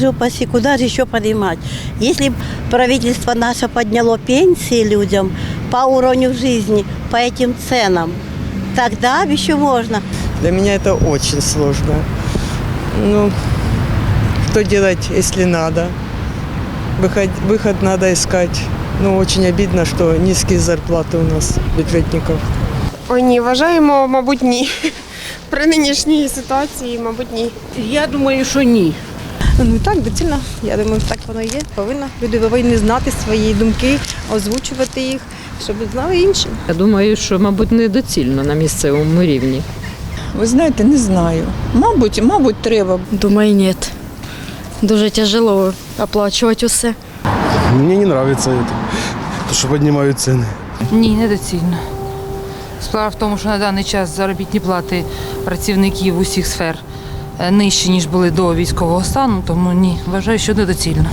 Боже упаси, куда же еще поднимать? Если б правительство наше подняло пенсии людям по уровню жизни, по этим ценам, тогда б еще можно. Для меня это очень сложно. Ну, что делать, если надо? Выход, выход надо искать. Ну, очень обидно, что низкие зарплаты у нас, бюджетников. Ой, ні, вважаємо, мабуть, ні. При нинішній ситуації, мабуть, ні. Я думаю, що ні. Ну так, доцільно. Я думаю, так воно і є. Повинна люди повинні знати свої думки, озвучувати їх, щоб знали інші. Я думаю, що, мабуть, недоцільно на місцевому рівні. Ви знаєте, не знаю. Мабуть, мабуть, треба. Думаю, нет. Дуже тяжело оплачивать усе. Мне не нравится это, то, что поднимают цены. Ні, недоцільно. Справа в тому, що на даний час заробітні плати працівників усіх сфер нижчі, ніж були до військового стану, тому ні, вважаю, що недоцільно.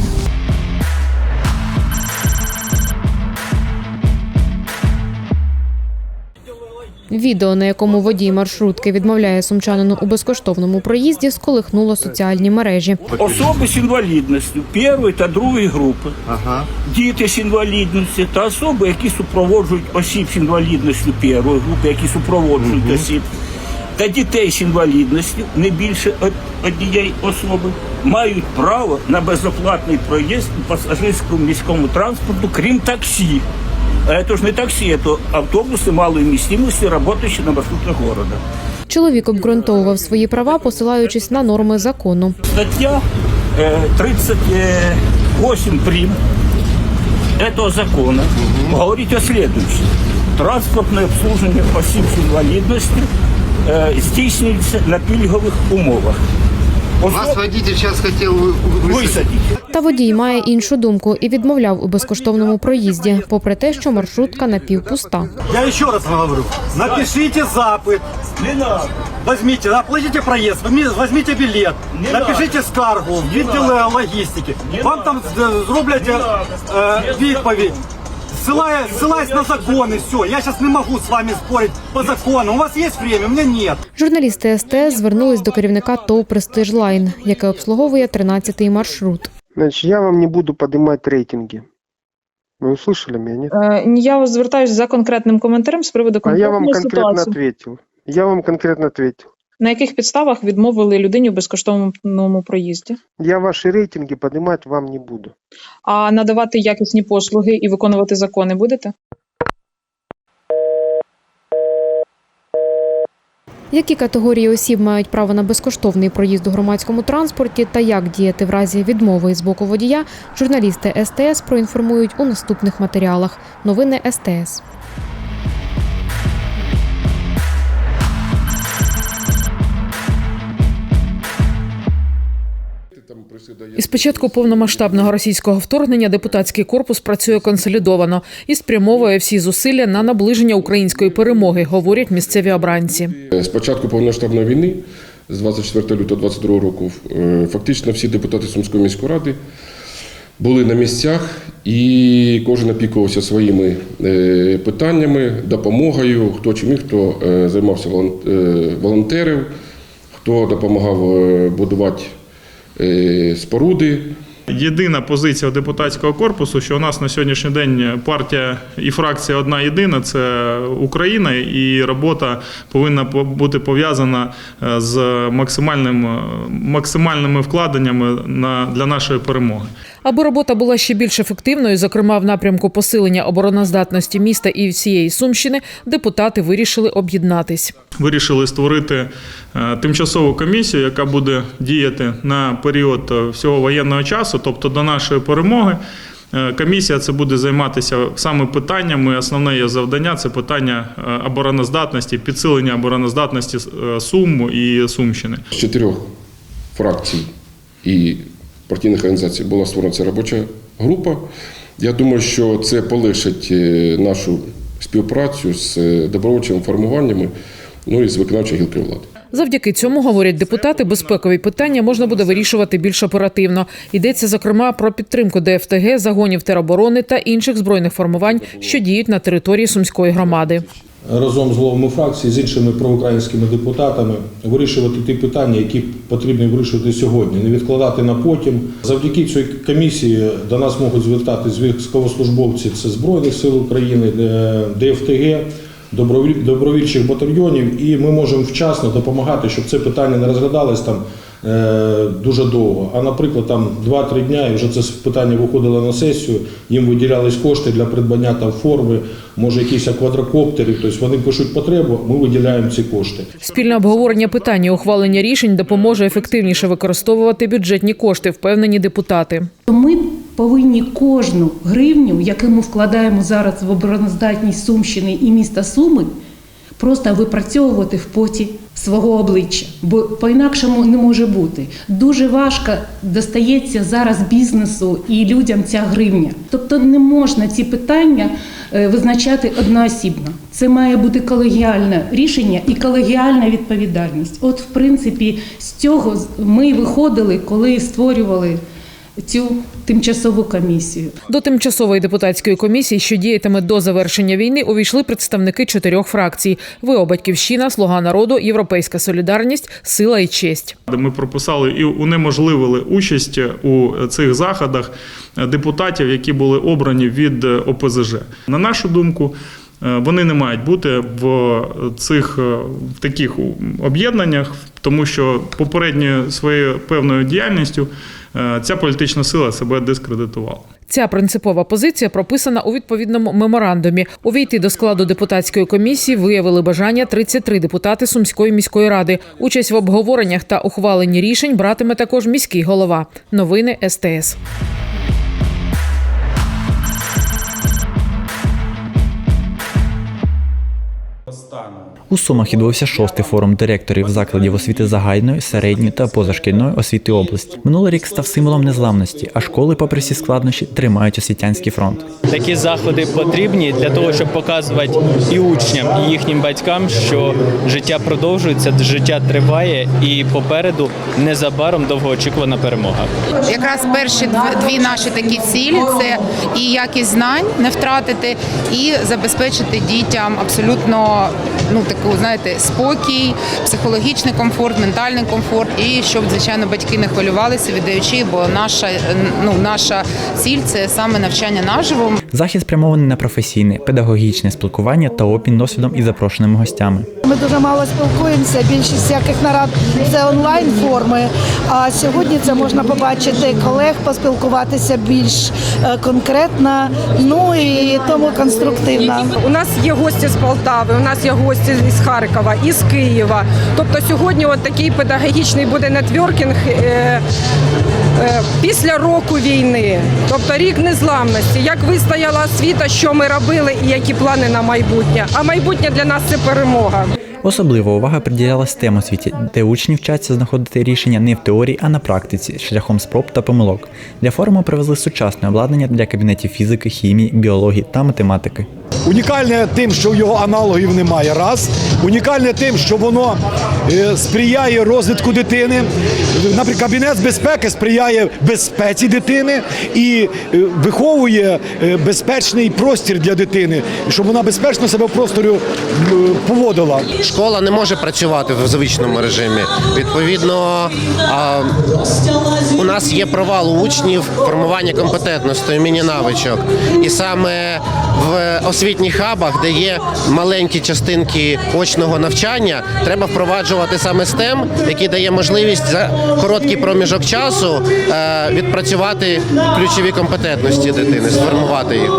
Відео, на якому водій маршрутки відмовляє сумчанину у безкоштовному проїзді, сколихнуло соціальні мережі. Особи з інвалідністю першої та другої групи, діти з інвалідністю та особи, які супроводжують осіб з інвалідністю першої групи, які супроводжують осіб, та дітей з інвалідністю не більше од- однієї особи, мають право на безоплатний проїзд у пасажирському міському транспорту, крім таксі. А это ж не таксі, це автобуси малої містимості, працюючі на маршрутах города. Чоловік обґрунтовував свої права, посилаючись на норми закону. Статья э, 38 прим этого закона говорит о следующем. Транспортное обслуживание осіб з інвалідністю э, здійснюється на пільгових умовах. Вас водитель сейчас хотел висадити. Та водій має іншу думку і відмовляв у безкоштовному проїзді, попри те, що маршрутка напівпуста. Я еще раз вам говорю, напишите запит, оплатите проезд, возьми- возьмите Не напишите скаргу в відділ е, логістики. Вам там зроблять е, е, відповідь Ссылая, ссылаясь на законы, все. Я сейчас не могу с вами спорить по закону. У вас есть время, у меня нет. Журналісти СТС звернулись до керівника ТОВ «Престиж Лайн», яке обслуговує 13-й маршрут. Значит, я вам не буду поднимать рейтинги. Вы услышали меня, нет? Е, Я звертаюся за конкретним коментарем з приводу А я вам конкретної конкретно ситуації. ответил. Я вам конкретно ответил. На яких підставах відмовили людині у безкоштовному проїзді? Я ваши рейтинги поднимать вам не буду. А надавати якісні послуги і виконувати закони будете? Які категорії осіб мають право на безкоштовний проїзд у громадському транспорті та як діяти в разі відмови з боку водія, журналісти СТС проінформують у наступних матеріалах. Новини СТС. Із початку повномасштабного російського вторгнення депутатський корпус працює консолідовано і спрямовує всі зусилля на наближення української перемоги, говорять місцеві обранці. З початку повномасштабної війни, з 24 лютого 2022 року, е, фактично всі депутати Сумської міської ради були на місцях, і кожен опікувався своїми е, питаннями, допомогою, хто чи міг, хто е, займався волон- волонтерів, хто допомагав будувати споруди. Єдина позиція депутатського корпусу, що у нас на сьогоднішній день партія і фракція одна єдина це Україна, і робота повинна бути пов'язана е, з максимальним, е, максимальними вкладеннями на, для нашої перемоги. Аби робота була ще більш ефективною, зокрема в напрямку посилення обороноздатності міста і всієї Сумщини, депутати вирішили об'єднатись. Вирішили створити е, тимчасову комісію, яка буде діяти на період е, всього воєнного часу, тобто до нашої перемоги. Е, Комісія це буде займатися саме питаннями. Основне її завдання це питання обороноздатності, підсилення обороноздатності е, Сум і Сумщини. З чотирьох фракцій і партійних організацій була створена ця робоча група. Я думаю, що це полегшить е, нашу співпрацю з е, добровольчими формуваннями, ну і з виконавчою гілкою влади. Завдяки цьому говорять депутати, безпекові питання можна буде вирішувати більш оперативно. Йдеться зокрема про підтримку ДФТГ, загонів тероборони та інших збройних формувань, що діють на території сумської громади. Разом з головами фракції, з іншими проукраїнськими депутатами вирішувати ті питання, які потрібно вирішувати сьогодні, не відкладати на потім. Завдяки цій комісії до нас можуть звертатись військовослужбовці це Збройних сил України, ДФТГ, добровіль- добровільчих батальйонів, і ми можемо вчасно допомагати, щоб це питання не розглядалось там дуже довго. А наприклад, там 2-3 дня, і вже це питання виходило на сесію, їм виділялись кошти для придбання там форми, може якісь квадрокоптери, тобто вони пишуть потребу, ми виділяємо ці кошти. Спільне обговорення питання ухвалення рішень допоможе ефективніше використовувати бюджетні кошти, впевнені депутати. Ми повинні кожну гривню, яку ми вкладаємо зараз в обороноздатність Сумщини і міста Суми, просто випрацьовувати в поті свого обличчя, бо по-інакшому не може бути. Дуже важко достається зараз бізнесу і людям ця гривня. Тобто не можна ці питання е, визначати одноосібно. Це має бути колегіальне рішення і колегіальна відповідальність. От, в принципі, з цього ми виходили, коли створювали цю тимчасову комісію. До тимчасової депутатської комісії, що діятиме до завершення війни, увійшли представники чотирьох фракцій: ВО «Батьківщина», Слуга народу, Європейська солідарність, Сила і честь. Ми прописали і унеможливили участь у цих заходах депутатів, які були обрані від ОПЗЖ. На нашу думку. Вони не мають бути в цих в таких об'єднаннях, тому що попередньою своєю певною діяльністю ця політична сила себе дискредитувала. Ця принципова позиція прописана у відповідному меморандумі. Увійти до складу депутатської комісії виявили бажання 33 депутати Сумської міської ради. Участь в обговореннях та ухваленні рішень братиме також міський голова. Новини СТС. У Сумах відбувся шостий форум директорів закладів освіти загальної, середньої та позашкільної освіти області. Минулий рік став символом незламності, а школи, попри всі складнощі, тримають освітянський фронт. Такі заходи потрібні для того, щоб показувати і учням, і їхнім батькам, що життя продовжується, життя триває, і попереду незабаром довгоочікувана перемога. Якраз перші дв- дві наші такі цілі це і якість знань не втратити, і забезпечити дітям абсолютно ну таку, знаєте, спокій, психологічний комфорт, ментальний комфорт, і щоб звичайно батьки не хвилювалися, віддаючи, бо наша ну наша ціль це саме навчання наживо. Захід спрямований на професійне, педагогічне спілкування та обмін досвідом із запрошеними гостями. Ми дуже мало спілкуємося. Більшість всяких нарад це онлайн форми. А сьогодні це можна побачити колег, поспілкуватися більш е, конкретно, ну і тому конструктивно. У нас є гості з Полтави, у нас є гості з Харкова, із Києва. Тобто сьогодні от такий педагогічний буде нетворкінг е, е, після року війни, тобто рік незламності. Як вистояла освіта, що ми робили і які плани на майбутнє. А майбутнє для нас це перемога. Особлива увага приділялась тем освіті, де учні вчаться знаходити рішення не в теорії, а на практиці, шляхом спроб та помилок. Для форуму привезли сучасне обладнання для кабінетів фізики, хімії, біології та математики. Унікальне тим, що його аналогів немає. Раз унікальне тим, що воно е, сприяє розвитку дитини. Наприклад, кабінет безпеки сприяє безпеці дитини і е, виховує е, безпечний простір для дитини, щоб вона безпечно себе в просторі поводила. Школа не може працювати в звичному режимі. Відповідно, у нас є провал у учнів формування компетентності, вміння навичок. І саме в освітніх хабах, де є маленькі частинки очного навчання, треба впроваджувати саме STEM, який дає можливість за короткий проміжок часу е, відпрацювати ключові компетентності дитини, сформувати їх.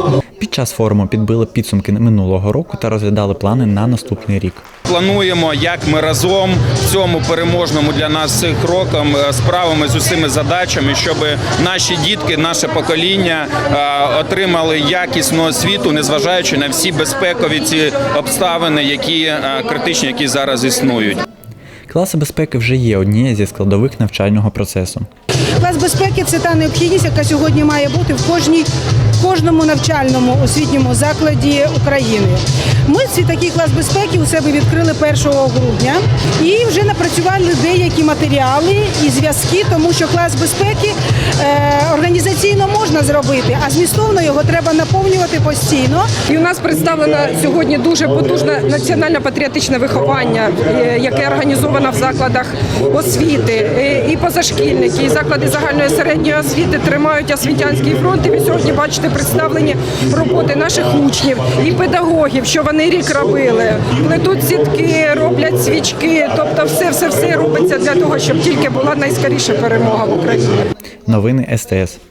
Час форуму підбили підсумки минулого року та розглядали плани на наступний рік. Плануємо, як ми разом в цьому переможному для нас цих роком е, справимося з усіми задачами, щоб наші дітки, наше покоління е, отримали якісну освіту, незважаючи на всі безпекові ці обставини, які е, критичні, які зараз існують. Класи безпеки вже є однією зі складових навчального процесу. Клас безпеки це та необхідність, яка сьогодні має бути в кожній кожному навчальному освітньому закладі України. Ми свій такий клас безпеки у себе відкрили 1 грудня і вже напрацювали деякі матеріали і зв'язки, тому що клас безпеки е, організаційно можна зробити, а змістовно його треба наповнювати постійно. І у нас представлено сьогодні дуже потужне національно-патріотичне виховання, е, яке організовано в закладах освіти. Е, І позашкільники, і заклади загальної середньої освіти тримають освітянський фронт. І ви сьогодні бачите представлені роботи наших учнів і педагогів, що вони рік робили. Плетуть сітки, роблять свічки. Тобто, все, все, все робиться для того, щоб тільки була найскоріша перемога в Україні. Новини СТС.